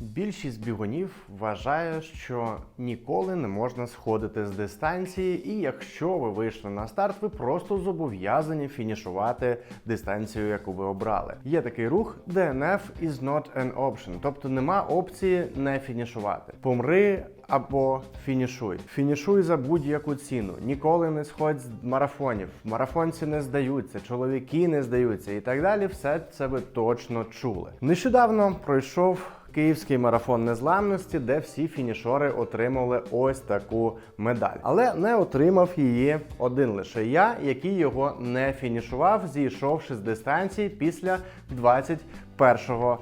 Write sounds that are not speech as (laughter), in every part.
Більшість бігунів вважає, що ніколи не можна сходити з дистанції, і якщо ви вийшли на старт, ви просто зобов'язані фінішувати дистанцію, яку ви обрали. Є такий рух DNF is not an option, тобто нема опції не фінішувати. Помри або фінішуй. Фінішуй за будь-яку ціну. Ніколи не сходь з марафонів. Марафонці не здаються, чоловіки не здаються і так далі. Все це ви точно чули. Нещодавно пройшов. Київський марафон незламності, де всі фінішори отримали ось таку медаль, але не отримав її один лише я, який його не фінішував, зійшовши з дистанції після 21-го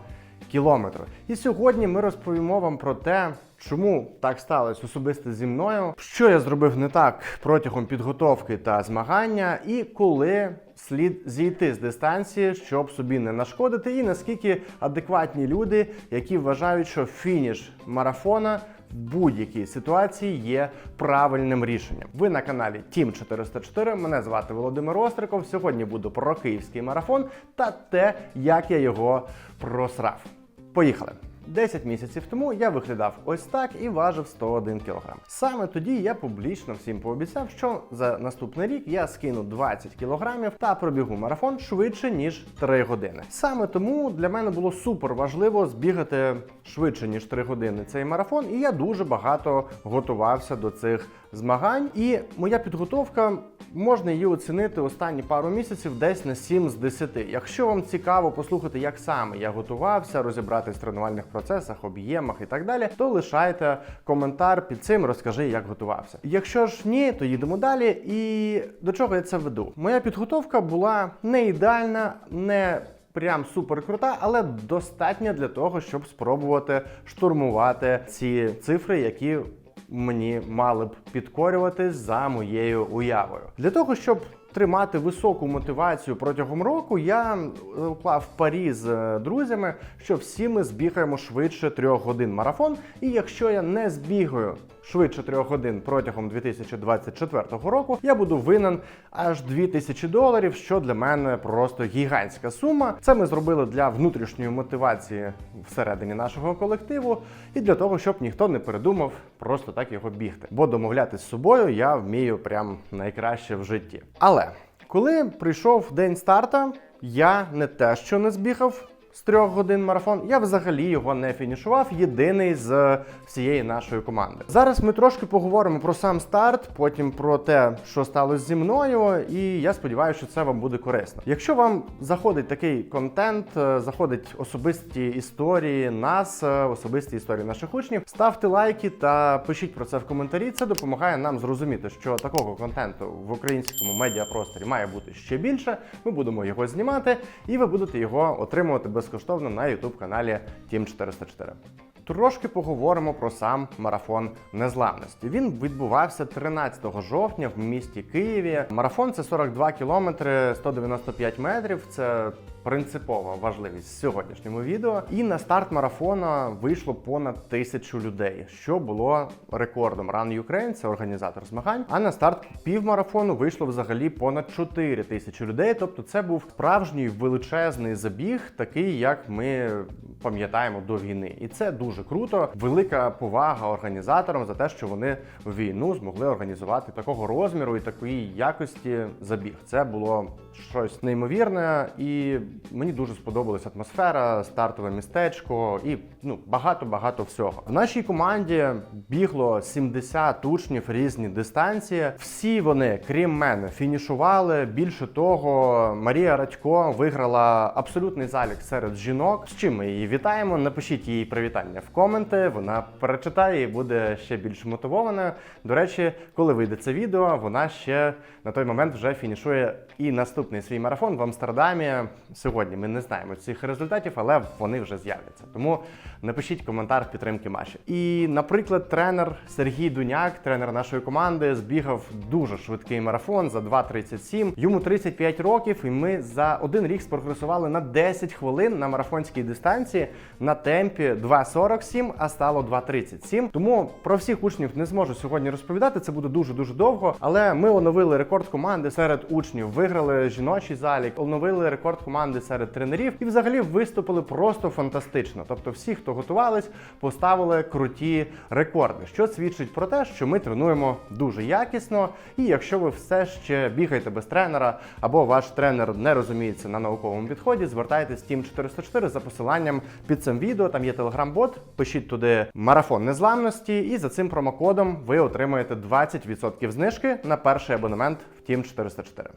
кілометру. І сьогодні ми розповімо вам про те, чому так сталося особисто зі мною, що я зробив не так протягом підготовки та змагання, і коли слід зійти з дистанції, щоб собі не нашкодити, і наскільки адекватні люди, які вважають, що фініш марафона. В будь-якій ситуації є правильним рішенням. Ви на каналі Team 404. Мене звати Володимир Остриков. Сьогодні буду про київський марафон та те, як я його просрав. Поїхали! 10 місяців тому я виглядав ось так і важив 101 кг. Саме тоді я публічно всім пообіцяв, що за наступний рік я скину 20 кг та пробігу марафон швидше ніж 3 години. Саме тому для мене було супер важливо збігати швидше ніж 3 години цей марафон, і я дуже багато готувався до цих змагань. І моя підготовка можна її оцінити останні пару місяців десь на 7 з 10. Якщо вам цікаво послухати, як саме я готувався, розібратись в тренувальних процесах, об'ємах і так далі, то лишайте коментар під цим, розкажи, як готувався. Якщо ж ні, то їдемо далі. І до чого я це веду? Моя підготовка була не ідеальна, не прям супер крута, але достатня для того, щоб спробувати штурмувати ці цифри, які мені мали б підкорюватись за моєю уявою. Для того, щоб тримати високу мотивацію протягом року, я е, уклав парі з е, друзями, що всі ми збігаємо швидше трьох годин марафон. І якщо я не збігаю швидше трьох годин протягом 2024 року, я буду винен аж 2000 доларів, що для мене просто гігантська сума. Це ми зробили для внутрішньої мотивації всередині нашого колективу і для того, щоб ніхто не передумав просто так його бігти. Бо домовлятись з собою я вмію прям найкраще в житті. Але коли прийшов день старта, я не те, що не збігав з трьох годин марафон, я взагалі його не фінішував. Єдиний з всієї нашої команди. Зараз ми трошки поговоримо про сам старт, потім про те, що сталося зі мною, і я сподіваюся, що це вам буде корисно. Якщо вам заходить такий контент, е, заходить особисті історії нас, е, особисті історії наших учнів, ставте лайки та пишіть про це в коментарі. Це допомагає нам зрозуміти, що такого контенту в українському медіапросторі має бути ще більше. Ми будемо його знімати, і ви будете його отримувати безкоштовно на youtube каналі Team 404. Трошки поговоримо про сам марафон незламності. Він відбувався 13 жовтня в місті Києві. Марафон це 42 кілометри 195 метрів. Це принципова важливість в сьогоднішньому відео. І на старт марафона вийшло понад тисячу людей, що було рекордом. Run Ukraine – це організатор змагань. А на старт півмарафону вийшло взагалі понад 4 тисячі людей. Тобто, це був справжній величезний забіг, такий як ми пам'ятаємо до війни. І це дуже круто. Велика повага організаторам за те, що вони в війну змогли організувати такого розміру і такої якості забіг. Це було щось неймовірне, і мені дуже сподобалася атмосфера, стартове містечко і ну багато багато всього. В нашій команді бігло 70 учнів різні дистанції. Всі вони, крім мене, фінішували. Більше того, Марія Радько виграла абсолютний залік серед жінок. З чим ми її вітаємо? Напишіть їй привітання в коменти. Вона перечитає і буде ще більш мотивованою. До речі, коли вийде це відео, вона ще на той момент вже фінішує і наступний свій марафон в Амстердамі. Сьогодні ми не знаємо цих результатів, але вони вже з'являться. Тому напишіть коментар підтримки Маші. І, наприклад, тренер Сергій Дуняк, тренер нашої команди, збігав дуже швидкий марафон за 2.37. Йому 35 років, і ми за один рік спрогресували на 10 хвилин на марафонській дистанції на темпі 2.47, а стало 2.37. Тому про всіх учнів не зможу сьогодні розповідати. Це буде дуже дуже довго. Але ми оновили рекорд команди серед учнів, виграли жіночий залік, оновили рекорд команди серед тренерів і взагалі виступили просто фантастично. Тобто, всі, хто готувались, поставили круті рекорди, що свідчить про те, що ми тренуємо дуже якісно. І якщо ви все ще бігаєте без тренера, або ваш тренер не розуміється на науковому підході, звертайтесь Team 404 за посиланням під цим відео. Там є телеграм-бот. Пишіть туди марафон незламності, і за цим промокодом ви отримаєте 20% знижки на перший абонемент в Team 404.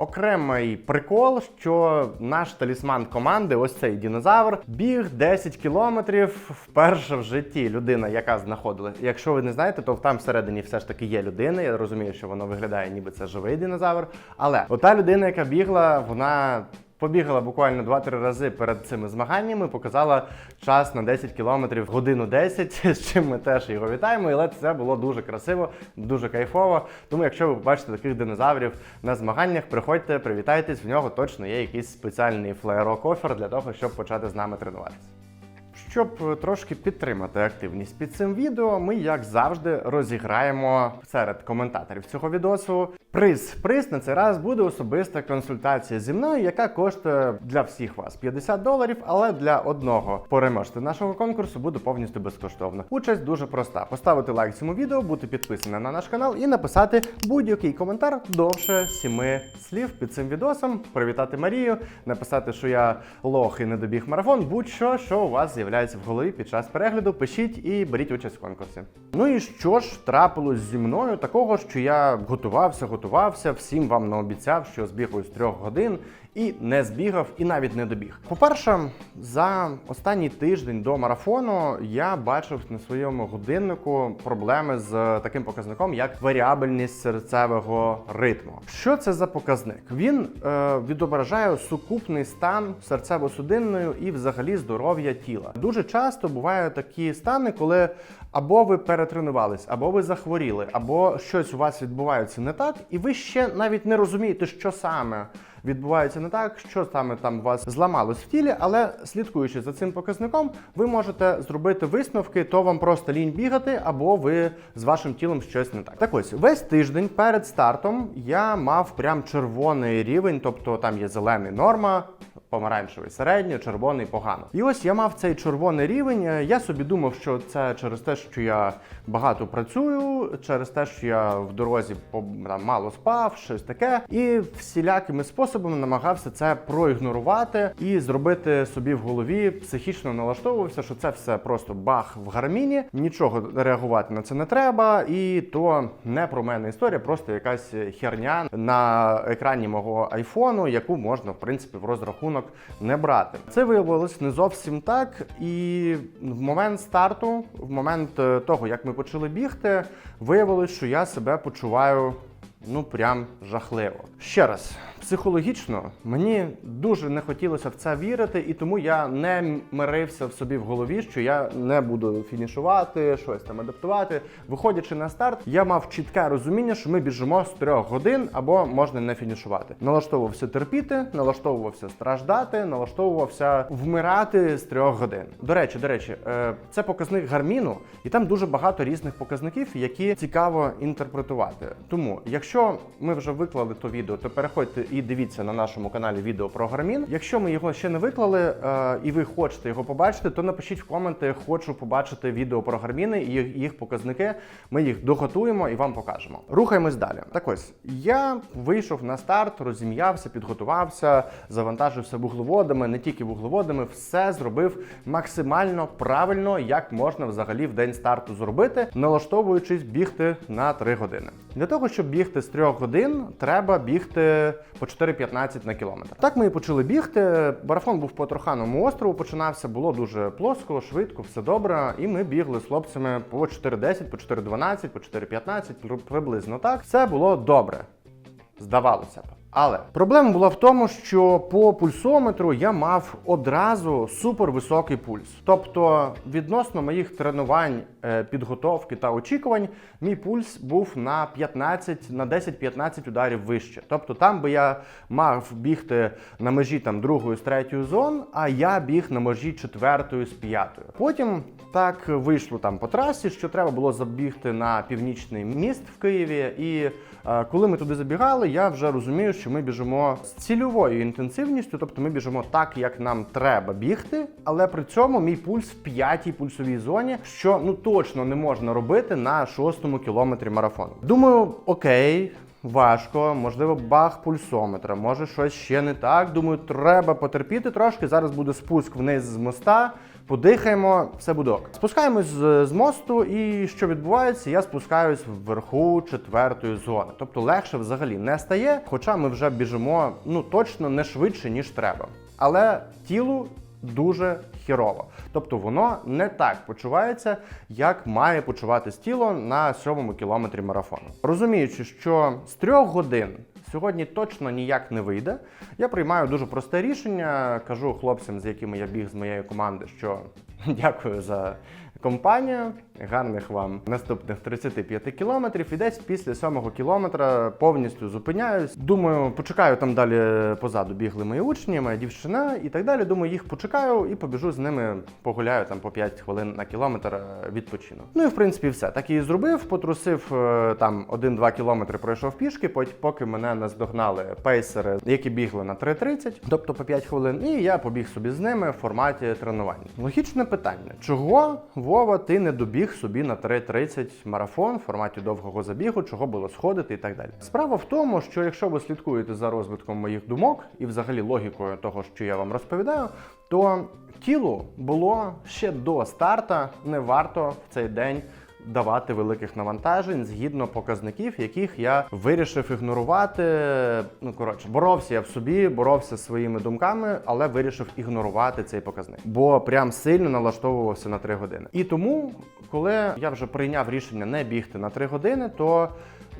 Окремий прикол, що наш талісман команди, ось цей динозавр, біг 10 кілометрів вперше в житті. Людина, яка знаходилася. Якщо ви не знаєте, то там всередині все ж таки є людина. Я розумію, що воно виглядає, ніби це живий динозавр. Але ота людина, яка бігла, вона. Побігала буквально 2-3 рази перед цими змаганнями, показала час на 10 кілометрів годину 10, (laughs) з чим ми теж його вітаємо. Але це було дуже красиво, дуже кайфово. Тому, якщо ви побачите таких динозаврів на змаганнях, приходьте, привітайтесь. В нього точно є якийсь спеціальний флеєрок офер для того, щоб почати з нами тренуватися. Щоб е, трошки підтримати активність під цим відео, ми, як завжди, розіграємо серед коментаторів цього відосу приз. Приз на цей раз буде особиста консультація зі мною, яка коштує для всіх вас 50 доларів, але для одного переможця нашого конкурсу буде повністю безкоштовно. Участь дуже проста: поставити лайк цьому відео, бути підписаним на наш канал і написати будь-який коментар довше 7 слів під цим відосом, привітати Марію, написати, що я лох і не добіг марафон, будь-що, що у вас з'являється в голові під час перегляду. Пишіть і беріть участь в конкурсі. Ну і що ж трапилось зі мною такого, що я готувався, готувався, всім вам наобіцяв, що збігаю з трьох годин. І не збігав, і навіть не добіг. По-перше, за останній тиждень до марафону я бачив на своєму годиннику проблеми з таким показником, як варіабельність серцевого ритму. Що це за показник? Він е, відображає сукупний стан серцево-судинної і взагалі здоров'я тіла. Дуже часто бувають такі стани, коли або ви перетренувались, або ви захворіли, або щось у вас відбувається не так, і ви ще навіть не розумієте, що саме відбувається не так, що саме там у вас зламалось в тілі, але слідкуючи за цим показником, ви можете зробити висновки, то вам просто лінь бігати, або ви з вашим тілом щось не так. Так ось весь тиждень перед стартом я мав прям червоний рівень, тобто там є зелений норма. Помаранчевий середньо, червоний погано. І ось я мав цей червоний рівень. Е, Я собі думав, що це через те, що я багато працюю, через те, що я в дорозі там, мало спав, щось таке. І всілякими способами намагався це проігнорувати і зробити собі в голові психічно налаштовувався, що це все просто бах в гарміні, нічого реагувати на це не треба, і то не про мене історія, просто якась херня на екрані мого айфону, яку можна в принципі в розрахунок не брати. Це виявилось не зовсім так. І в момент старту, в момент е, того, як ми почали бігти, виявилось, що я себе почуваю. Ну, прям жахливо. Ще раз, психологічно мені дуже не хотілося в це вірити, і тому я не мирився в собі в голові, що я не буду фінішувати, щось там адаптувати. Виходячи на старт, я мав чітке розуміння, що ми біжимо з трьох годин або можна не фінішувати. Налаштовувався терпіти, налаштовувався страждати, налаштовувався вмирати з трьох годин. До речі, до речі, е, це показник гарміну, і там дуже багато різних показників, які цікаво інтерпретувати. Тому, якщо ми вже виклали то відео, то переходьте і дивіться на нашому каналі відео про гармін. Якщо ми його ще не виклали е, і ви хочете його побачити, то напишіть в коменти, хочу побачити відео про гарміни і їх, показники. Ми їх доготуємо і вам покажемо. Рухаємось далі. Так ось я вийшов на старт, розім'явся, підготувався, завантажився вуглеводами, не тільки вуглеводами, все зробив максимально правильно, як можна взагалі в день старту зробити, налаштовуючись бігти на 3 години. Для того, щоб бігти з 3 годин, треба бігти 4,15 на кілометр. Так ми і почали бігти. Марафон був по Троханому острову, починався, було дуже плоско, швидко, все добре. І ми бігли з хлопцями по 4,10, по 4,12, по 4,15, приблизно так. Все було добре. Здавалося б. Але проблема була в тому, що по пульсометру я мав одразу супервисокий пульс. Тобто, відносно моїх тренувань, е, підготовки та очікувань, мій пульс був на 15, на 10-15 ударів вище. Тобто там би я мав бігти на межі там другої з третьої зон, а я біг на межі четвертої з п'ятої. Потім так вийшло там по трасі, що треба було забігти на північний міст в Києві. І е, коли ми туди забігали, я вже розумію, що ми біжимо з цільовою інтенсивністю, тобто ми біжимо так, як нам треба бігти, але при цьому мій пульс в п'ятій пульсовій зоні, що ну точно не можна робити на шостому кілометрі марафону. Думаю, окей. Важко, можливо, баг пульсометра, може щось ще не так. Думаю, треба потерпіти трошки. Зараз буде спуск вниз з моста. Подихаємо, все буде ок. Спускаємось з, з мосту, і що відбувається? Я спускаюсь вверху четвертої зони. Тобто легше взагалі не стає, хоча ми вже біжимо ну точно не швидше, ніж треба. Але тілу дуже хірово. Тобто воно не так почувається, як має почуватись тіло на сьомому кілометрі марафону. Розуміючи, що з трьох годин сьогодні точно ніяк не вийде, я приймаю дуже просте рішення. Кажу хлопцям, з якими я біг з моєї команди, що (laughs) дякую за компанію. Гарних вам наступних 35 кілометрів. І десь після сьомого кілометра повністю зупиняюсь. Думаю, почекаю там далі позаду бігли мої учні, моя дівчина і так далі. Думаю, їх почекаю і побіжу з ними, погуляю там по 5 хвилин на кілометр е, відпочину. Ну і в принципі все. Так і зробив, потрусив е, там 1-2 кілометри, пройшов пішки, пот- поки мене наздогнали пейсери, які бігли на 3.30, тобто по 5 хвилин. І я побіг собі з ними в форматі тренувань. Логічне питання: чого Вова, ти не добіг собі на 3.30 марафон в форматі довгого забігу, чого було сходити і так далі? Справа в тому, що якщо ви слідкуєте за розвитком моїх думок і взагалі логікою того, що я вам розповідаю, то тілу було ще до старта не варто в цей день давати великих навантажень згідно показників, яких я вирішив ігнорувати. Ну коротше, боровся я в собі, боровся зі своїми думками, але вирішив ігнорувати цей показник, бо прям сильно налаштовувався на 3 години. І тому, коли я вже прийняв рішення не бігти на 3 години, то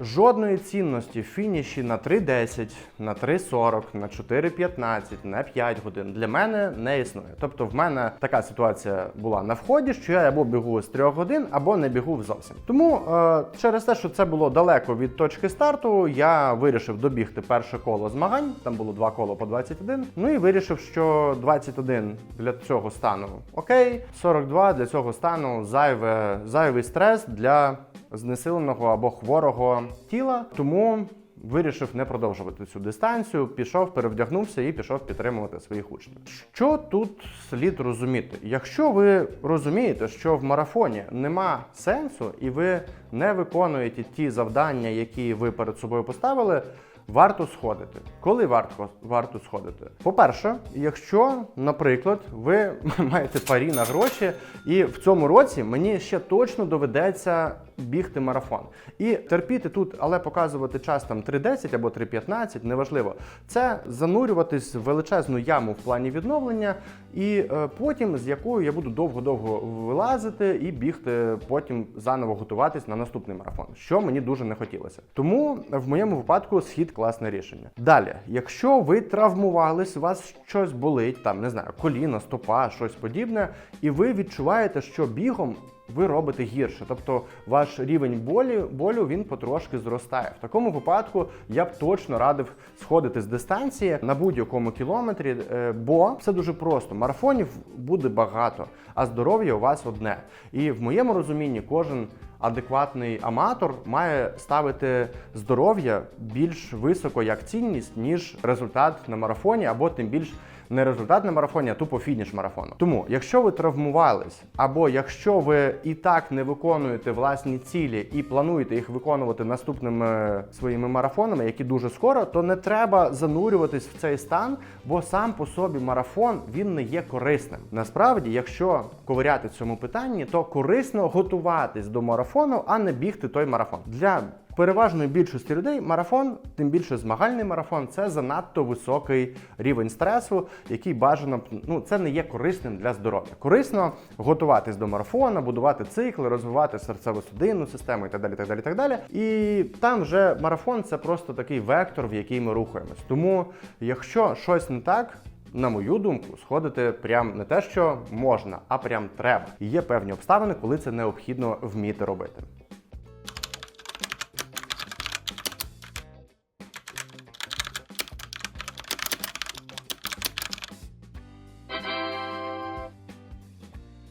Жодної цінності в фініші на 3.10, на 3.40, на 4.15, на 5 годин для мене не існує. Тобто, в мене така ситуація була на вході, що я або бігу з 3 годин, або не бігу зовсім. Тому е, через те, що це було далеко від точки старту, я вирішив добігти перше коло змагань. Там було два кола по 21. Ну і вирішив, що 21 для цього стану окей, 42 для цього стану зайве, зайвий стрес для знесиленого або хворого тіла, тому вирішив не продовжувати цю дистанцію. Пішов, перевдягнувся і пішов підтримувати своїх учнів. Що тут слід розуміти? Якщо ви розумієте, що в марафоні нема сенсу, і ви не виконуєте ті завдання, які ви перед собою поставили. Варто сходити. Коли варто варто сходити? По-перше, якщо, наприклад, ви (laughs) маєте парі на гроші, і в цьому році мені ще точно доведеться бігти марафон. І терпіти тут, але показувати час там 3.10 або 3.15, неважливо. Це занурюватись в величезну яму в плані відновлення, і е, потім з якою я буду довго-довго вилазити і бігти, потім заново готуватись на наступний марафон, що мені дуже не хотілося. Тому в моєму випадку схід класне рішення. Далі, якщо ви травмувались, у вас щось болить, там не знаю, коліна, стопа, щось подібне, і ви відчуваєте, що бігом. Ви робите гірше, тобто ваш рівень болі, болю він потрошки зростає. В такому випадку я б точно радив сходити з дистанції на будь-якому кілометрі, е, бо все дуже просто. Марафонів буде багато, а здоров'я у вас одне. І в моєму розумінні кожен адекватний аматор має ставити здоров'я більш високо як цінність, ніж результат на марафоні, або тим більш не результат на марафоні, а тупо фініш марафону. Тому, якщо ви травмувались, або якщо ви і так не виконуєте власні цілі і плануєте їх виконувати наступними своїми марафонами, які дуже скоро, то не треба занурюватись в цей стан, бо сам по собі марафон він не є корисним. Насправді, якщо ковиряти в цьому питанні, то корисно готуватись до марафону, а не бігти той марафон. Для переважної більшості людей марафон, тим більше змагальний марафон, це занадто високий рівень стресу, який бажано ну це не є корисним для здоров'я. Корисно готуватись до марафону, будувати цикли, розвивати серцево-судинну систему і так далі. так далі, так далі. І там вже марафон це просто такий вектор, в який ми рухаємось. Тому, якщо щось не так. На мою думку, сходити прям не те, що можна, а прям треба. І є певні обставини, коли це необхідно вміти робити.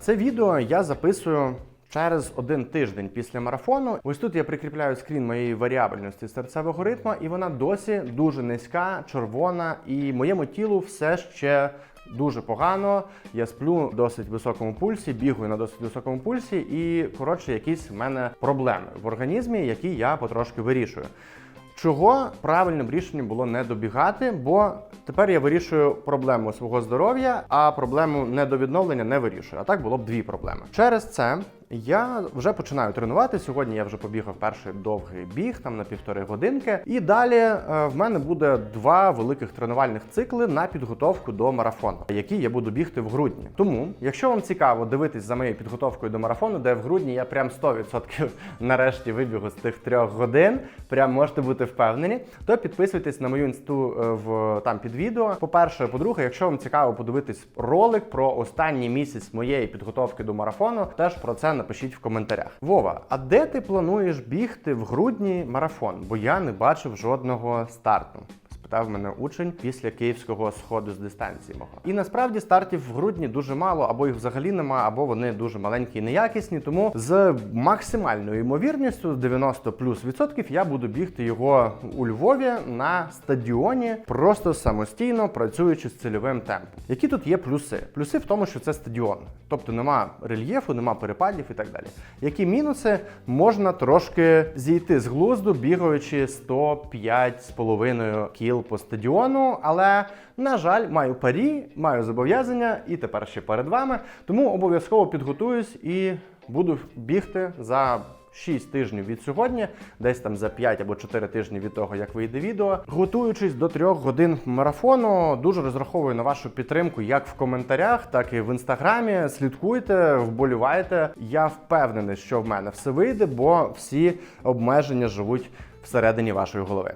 Це відео я записую Через один тиждень після марафону, ось тут я прикріпляю скрін моєї варіабельності серцевого ритму, і вона досі дуже низька, червона, і моєму тілу все ще дуже погано. Я сплю в досить високому пульсі, бігаю на досить високому пульсі, і коротше, якісь в мене проблеми в організмі, які я потрошки вирішую. Чого правильним рішенням було не добігати, бо тепер я вирішую проблему свого здоров'я, а проблему недовідновлення не вирішую. А так було б дві проблеми. Через це я вже починаю тренувати. Сьогодні я вже побігав перший довгий біг, там на півтори годинки. І далі е, в мене буде два великих тренувальних цикли на підготовку до марафону, які я буду бігти в грудні. Тому, якщо вам цікаво дивитись за моєю підготовкою до марафону, де в грудні я прям 100% (laughs) нарешті вибігу з тих трьох годин, прям можете бути впевнені, то підписуйтесь на мою інсту е, в там під відео. По-перше, по-друге, якщо вам цікаво подивитись ролик про останній місяць моєї підготовки до марафону, теж про це напишіть в коментарях. Вова, а де ти плануєш бігти в грудні марафон? Бо я не бачив жодного старту. Спитав мене учень після київського сходу з дистанції мого. І насправді стартів в грудні дуже мало, або їх взагалі нема, або вони дуже маленькі і неякісні. Тому з максимальною ймовірністю, 90 плюс відсотків, я буду бігти його у Львові на стадіоні, просто самостійно працюючи з цільовим темпом. Які тут є плюси? Плюси в тому, що це стадіон, тобто нема рельєфу, нема перепадів і так далі. Які мінуси можна трошки зійти з глузду, бігаючи 105,5 кіл по стадіону, але на жаль, маю парі, маю зобов'язання і тепер ще перед вами. Тому обов'язково підготуюсь і буду бігти за. 6 тижнів від сьогодні, десь там за 5 або 4 тижні від того, як вийде відео. Готуючись до 3 годин марафону, дуже розраховую на вашу підтримку як в коментарях, так і в інстаграмі. Слідкуйте, вболівайте. Я впевнений, що в мене все вийде, бо всі обмеження живуть всередині вашої голови.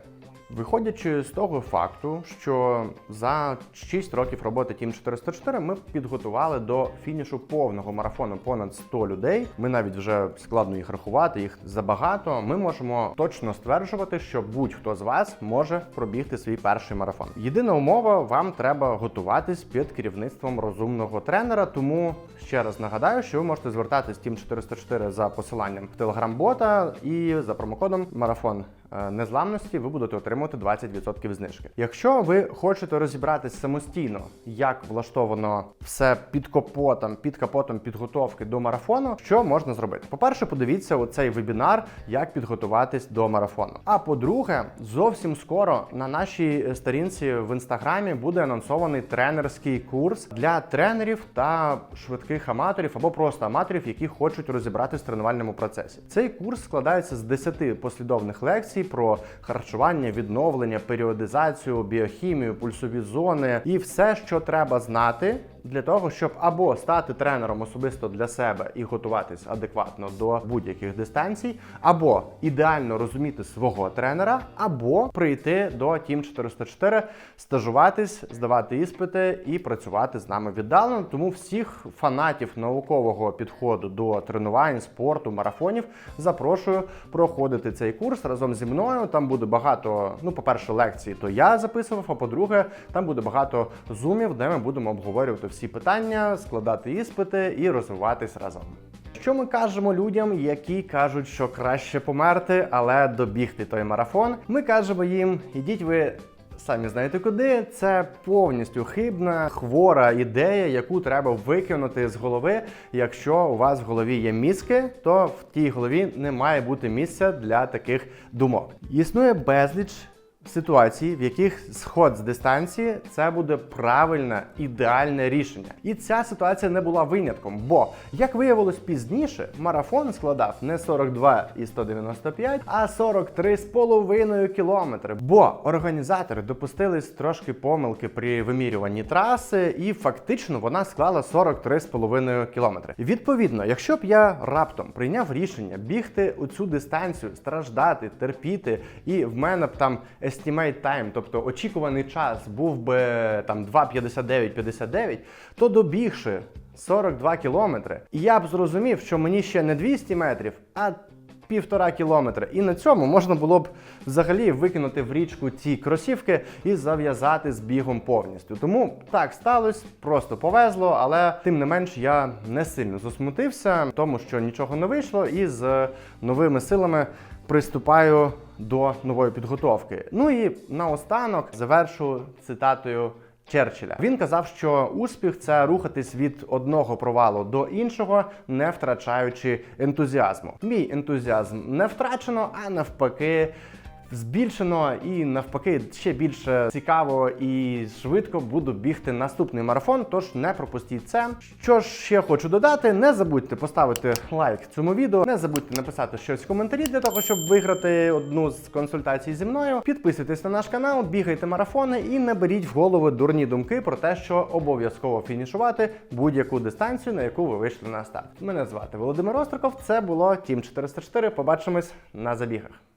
Виходячи з того факту, що за 6 років роботи Team 404 ми підготували до фінішу повного марафону понад 100 людей. Ми навіть вже складно їх рахувати, їх забагато. Ми можемо точно стверджувати, що будь-хто з вас може пробігти свій перший марафон. Єдина умова вам треба готуватись під керівництвом розумного тренера. Тому ще раз нагадаю, що ви можете звертатись Team 404 за посиланням в телеграм-бота і за промокодом марафон незламності ви будете отримувати 20% знижки. Якщо ви хочете розібратись самостійно, як влаштовано все під капотом, під капотом підготовки до марафону, що можна зробити? По-перше, подивіться оцей вебінар, як підготуватись до марафону. А по-друге, зовсім скоро на нашій сторінці в інстаграмі буде анонсований тренерський курс для тренерів та швидких аматорів або просто аматорів, які хочуть розібратись в тренувальному процесі. Цей курс складається з 10 послідовних лекцій про харчування, відновлення, періодизацію, біохімію, пульсові зони і все, що треба знати. Для того щоб або стати тренером особисто для себе і готуватись адекватно до будь-яких дистанцій, або ідеально розуміти свого тренера, або прийти до Team 404, стажуватись, здавати іспити і працювати з нами віддалено. Тому всіх фанатів наукового підходу до тренувань, спорту, марафонів запрошую проходити цей курс разом зі мною. Там буде багато. Ну, по-перше, лекцій, то я записував. А по-друге, там буде багато зумів, де ми будемо обговорювати всі питання, складати іспити і розвиватись разом. Що ми кажемо людям, які кажуть, що краще померти, але добігти той марафон? Ми кажемо їм: ідіть ви. Самі знаєте куди, це повністю хибна, хвора ідея, яку треба викинути з голови. Якщо у вас в голові є мізки, то в тій голові не має бути місця для таких думок. Існує безліч ситуацій, в яких сход з дистанції це буде правильне ідеальне рішення. І ця ситуація не була винятком, бо як виявилось пізніше, марафон складав не 42 і 195, а 43,5 кілометри. Бо організатори допустились трошки помилки при вимірюванні траси, і фактично вона склала 43,5 кілометри. Відповідно, якщо б я раптом прийняв рішення бігти у цю дистанцію, страждати, терпіти, і в мене б там estimate time, тобто очікуваний час був би там 2,59-59, то добігши 42 кілометри, я б зрозумів, що мені ще не 200 метрів, а півтора кілометри. І на цьому можна було б взагалі викинути в річку ці кросівки і зав'язати з бігом повністю. Тому так сталося, просто повезло, але тим не менш я не сильно засмутився, тому що нічого не вийшло, і з новими силами приступаю до нової підготовки. Ну і наостанок завершу цитатою. Черчилля він казав, що успіх це рухатись від одного провалу до іншого, не втрачаючи ентузіазму. Мій ентузіазм не втрачено, а навпаки. Збільшено і навпаки ще більше цікаво і швидко буду бігти наступний марафон. Тож не пропустіть це. Що ж ще хочу додати, не забудьте поставити лайк цьому відео, не забудьте написати щось в коментарі для того, щоб виграти одну з консультацій зі мною. Підписуйтесь на наш канал, бігайте марафони і не беріть в голову дурні думки про те, що обов'язково фінішувати будь-яку дистанцію, на яку ви вийшли на старт. Мене звати Володимир Остриков. Це було Тім 404. Побачимось на забігах.